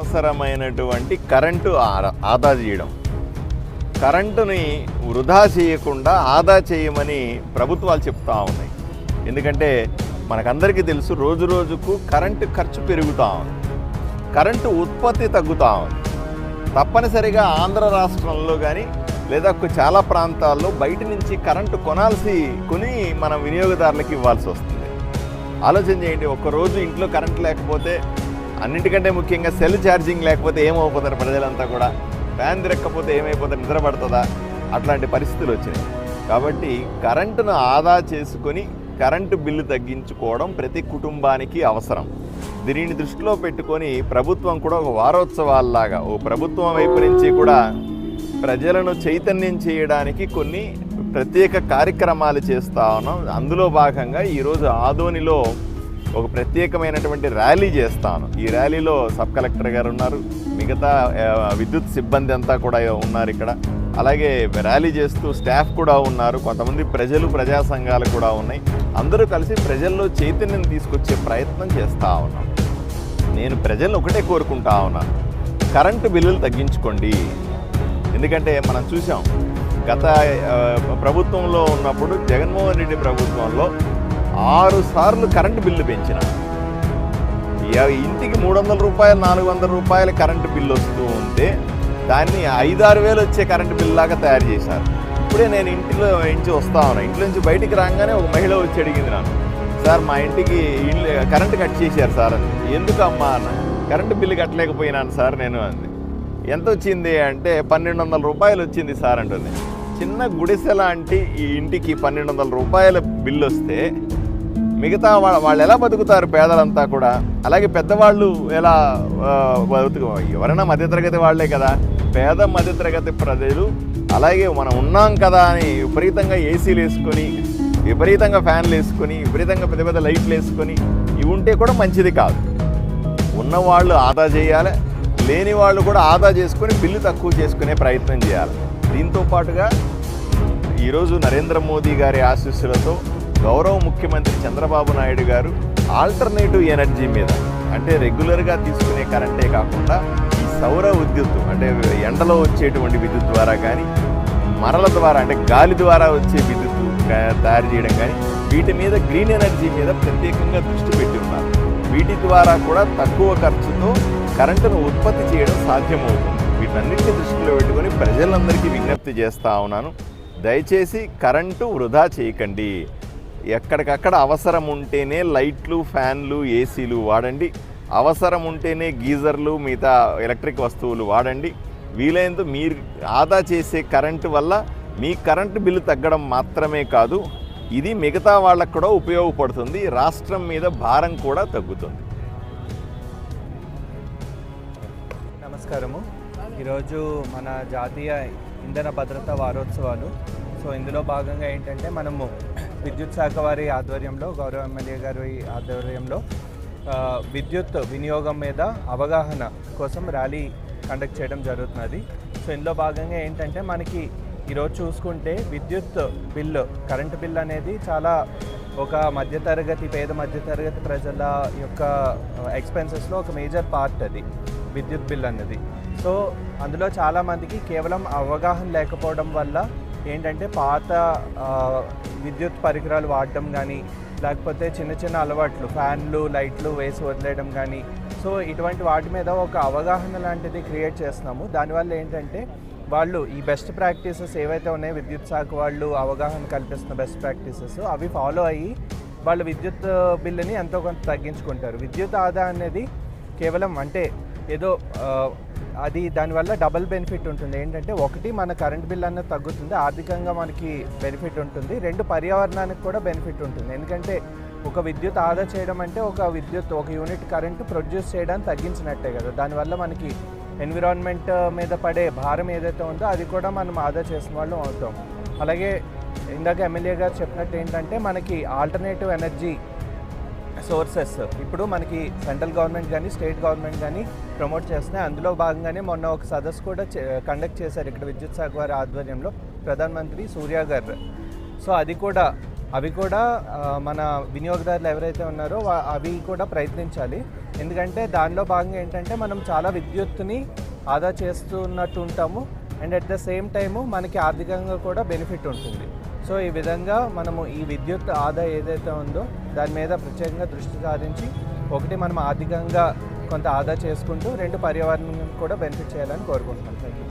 అవసరమైనటువంటి కరెంటు ఆదా చేయడం. కరెంటుని వృధా చేయకుండా ఆదా చేయమని ప్రభుత్వాలు చెప్తా ఉన్నాయి. ఎందుకంటే మనకందరికీ తెలుసు రోజు రోజుకు కరెంటు ఖర్చు పెరుగుతూ ఉంది. కరెంటు ఉత్పత్తి తగ్గుతూ ఉంది. తప్పనిసరిగా ఆంధ్ర రాష్ట్రంలో కానీ లేదా చాలా ప్రాంతాల్లో బయట నుంచి కరెంటు కొనాల్సి కొని మన వినియోగదారులకు ఇవ్వాల్సి వస్తుంది. ఆలోచన చేయండి ఒక్కరోజు ఇంట్లో కరెంట్ లేకపోతే అన్నిటికంటే ముఖ్యంగా సెల్ ఛార్జింగ్ లేకపోతే ఏమవుతారు ప్రజలంతా కూడా ఫ్యాన్ తిరక్కపోతే ఏమైపోతారు నిద్ర పడుతుందా? అట్లాంటి పరిస్థితులు వచ్చినాయి. కాబట్టి కరెంటును ఆదా చేసుకొని కరెంటు బిల్లు తగ్గించుకోవడం ప్రతి కుటుంబానికి అవసరం. దీనిని దృష్టిలో పెట్టుకొని ప్రభుత్వం కూడా ఒక వారోత్సవాల్లాగా ఓ ప్రభుత్వం వైపు నుంచి కూడా ప్రజలను చైతన్యం చేయడానికి కొన్ని ప్రత్యేక కార్యక్రమాలు చేస్తా ఉన్నాం. అందులో భాగంగా ఈరోజు ఆదోనిలో ఒక ప్రత్యేకమైనటువంటి ర్యాలీ చేస్తాను. ఈ ర్యాలీలో సబ్ కలెక్టర్ గారు ఉన్నారు. మిగతా విద్యుత్ సిబ్బంది అంతా కూడా ఉన్నారు ఇక్కడ. అలాగే ర్యాలీ చేస్తూ స్టాఫ్ కూడా ఉన్నారు. కొంతమంది ప్రజలు ప్రజా సంఘాలు కూడా ఉన్నాయి. అందరూ కలిసి ప్రజల్లో చైతన్యం తీసుకొచ్చే ప్రయత్నం చేస్తూ ఉన్నాం. నేను ప్రజలను ఒకటే కోరుకుంటా ఉన్నాను కరెంటు బిల్లులు తగ్గించుకోండి. ఎందుకంటే మనం చూసాం గత ప్రభుత్వంలో ఉన్నప్పుడు జగన్మోహన్ రెడ్డి ప్రభుత్వంలో ఆరు సార్లు కరెంటు బిల్లు పెంచిన. ఇంటికి మూడు వందల రూపాయలు నాలుగు వందల రూపాయల కరెంటు బిల్లు వస్తూ ఉంటే దాన్ని ఐదారు వేలు వచ్చే కరెంటు బిల్ లాగా తయారు చేశారు. ఇప్పుడే నేను ఇంటిలో నుంచి వస్తా ఉన్నా. ఇంట్లో నుంచి బయటికి రాగానే ఒక మహిళ వచ్చి అడిగింది నన్ను సార్ మా ఇంటికి ఇల్లు కరెంటు కట్ చేశారు సార్ అని. ఎందుకు అమ్మా అన్న. కరెంటు బిల్లు కట్టలేకపోయినాను సార్ నేను అంది. ఎంత వచ్చింది? అంటే పన్నెండు వందల రూపాయలు వచ్చింది సార్ అంటుంది. చిన్న గుడిసె లాంటి ఈ ఇంటికి పన్నెండు వందల రూపాయల బిల్లు వస్తే మిగతా వాళ్ళ వాళ్ళు ఎలా బతుకుతారు పేదలంతా కూడా? అలాగే పెద్దవాళ్ళు ఎలా బతుకు ఎవరైనా మధ్యతరగతి వాళ్ళే కదా. పేద మధ్యతరగతి ప్రజలు అలాగే మనం ఉన్నాం కదా అని విపరీతంగా ఏసీలు వేసుకొని విపరీతంగా ఫ్యాన్లు వేసుకొని విపరీతంగా పెద్ద పెద్ద లైట్లు వేసుకొని ఇవి ఉంటే కూడా మంచిది కాదు. ఉన్నవాళ్ళు ఆదా చేయాలి లేని వాళ్ళు కూడా ఆదా చేసుకొని బిల్లు తక్కువ చేసుకునే ప్రయత్నం చేయాలి. దీంతో పాటుగా ఈరోజు నరేంద్ర మోదీ గారి ఆశీస్సులతో గౌరవ ముఖ్యమంత్రి చంద్రబాబు నాయుడు గారు ఆల్టర్నేటివ్ ఎనర్జీ మీద అంటే రెగ్యులర్గా తీసుకునే కరెంటే కాకుండా ఈ సౌర విద్యుత్ అంటే ఎండలో వచ్చేటువంటి విద్యుత్ ద్వారా కానీ మరల ద్వారా అంటే గాలి ద్వారా వచ్చే విద్యుత్ తయారు చేయడం కానీ వీటి మీద గ్రీన్ ఎనర్జీ మీద ప్రత్యేకంగా దృష్టి పెట్టి ఉన్నారు. వీటి ద్వారా కూడా తక్కువ ఖర్చుతో కరెంటును ఉత్పత్తి చేయడం సాధ్యమవుతుంది. వీటన్నిటిని దృష్టిలో పెట్టుకొని ప్రజలందరికీ విజ్ఞప్తి చేస్తా ఉన్నాను. దయచేసి కరెంటు వృధా చేయకండి. ఎక్కడికక్కడ అవసరం ఉంటేనే లైట్లు ఫ్యాన్లు ఏసీలు వాడండి. అవసరం ఉంటేనే గీజర్లు మిగతా ఎలక్ట్రిక్ వస్తువులు వాడండి. వీలైనంత మీరు ఆదా చేసే కరెంటు వల్ల మీ కరెంటు బిల్లు తగ్గడం మాత్రమే కాదు ఇది మిగతా వాళ్ళకు కూడా ఉపయోగపడుతుంది. రాష్ట్రం మీద భారం కూడా తగ్గుతుంది. నమస్కారము. ఈరోజు మన జాతీయ ఇంధన భద్రతా వారోత్సవాలు. సో ఇందులో భాగంగా ఏంటంటే మనము విద్యుత్ శాఖ వారి ఆధ్వర్యంలో గౌరవ ఎమ్మెల్యే గారి ఆధ్వర్యంలో విద్యుత్ వినియోగం మీద అవగాహన కోసం ర్యాలీ కండక్ట్ చేయడం జరుగుతున్నది. సో ఇందులో భాగంగా ఏంటంటే మనకి ఈరోజు చూసుకుంటే విద్యుత్ బిల్లు కరెంటు బిల్ అనేది చాలా ఒక మధ్యతరగతి పేద మధ్యతరగతి ప్రజల యొక్క ఎక్స్పెన్సెస్లో ఒక మేజర్ పార్ట్ అది విద్యుత్ బిల్ అన్నది. సో అందులో చాలామందికి కేవలం అవగాహన లేకపోవడం వల్ల ఏంటంటే పాత విద్యుత్ పరికరాలు వాడడం కానీ లేకపోతే చిన్న చిన్న అలవాట్లు ఫ్యాన్లు లైట్లు వేసి వదిలేయడం కానీ. సో ఇటువంటి వాటి మీద ఒక అవగాహన లాంటిది క్రియేట్ చేస్తున్నాము. దానివల్ల ఏంటంటే వాళ్ళు ఈ బెస్ట్ ప్రాక్టీసెస్ ఏవైతే ఉన్నాయో విద్యుత్ శాఖ వాళ్ళు అవగాహన కల్పిస్తున్న బెస్ట్ ప్రాక్టీసెస్ అవి ఫాలో అయ్యి వాళ్ళు విద్యుత్ బిల్లుని ఎంతో కొంత తగ్గించుకుంటారు. విద్యుత్ ఆదా అనేది కేవలం అంటే ఏదో అది దానివల్ల డబల్ బెనిఫిట్ ఉంటుంది. ఏంటంటే ఒకటి మన కరెంట్ బిల్ అన్నది తగ్గుతుంది ఆర్థికంగా మనకి బెనిఫిట్ ఉంటుంది. రెండు పర్యావరణానికి కూడా బెనిఫిట్ ఉంటుంది. ఎందుకంటే ఒక విద్యుత్ ఆదా చేయడం అంటే ఒక విద్యుత్ ఒక యూనిట్ కరెంటు ప్రొడ్యూస్ చేయడానికి తగ్గించినట్టే కదా. దానివల్ల మనకి ఎన్విరాన్మెంట్ మీద పడే భారం ఏదైతే ఉందో అది కూడా మనం ఆదా చేసిన వాళ్ళం అవుతాం. అలాగే ఇందాక ఎమ్మెల్యే గారు చెప్పినట్టు ఏంటంటే మనకి ఆల్టర్నేటివ్ ఎనర్జీ సోర్సెస్. ఇప్పుడు మనకి సెంట్రల్ గవర్నమెంట్ కానీ స్టేట్ గవర్నమెంట్ కానీ ప్రమోట్ చేస్తున్నాయి. అందులో భాగంగానే మొన్న ఒక సదస్సు కూడా కండక్ట్ చేశారు ఇక్కడ విద్యుత్ శాఖ వారి ఆధ్వర్యంలో ప్రధానమంత్రి సూర్య గారు. సో అది కూడా అవి కూడా మన వినియోగదారులు ఎవరైతే ఉన్నారో అవి కూడా ప్రయత్నించాలి. ఎందుకంటే దానిలో భాగంగా ఏంటంటే మనం చాలా విద్యుత్తుని ఆదా చేస్తున్నట్టు ఉంటాము. And at the same time మనకి ఆర్థికంగా కూడా బెనిఫిట్ ఉంటుంది. సో ఈ విధంగా మనము ఈ విద్యుత్ ఆదా ఏదైతే ఉందో దాని మీద ప్రత్యేకంగా దృష్టి సారించి ఒకటి మనం ఆర్థికంగా కొంత ఆదా చేసుకుంటూ రెండు పర్యావరణం కూడా బెనిఫిట్ చేయాలని కోరుకుంటున్నాం. Thank you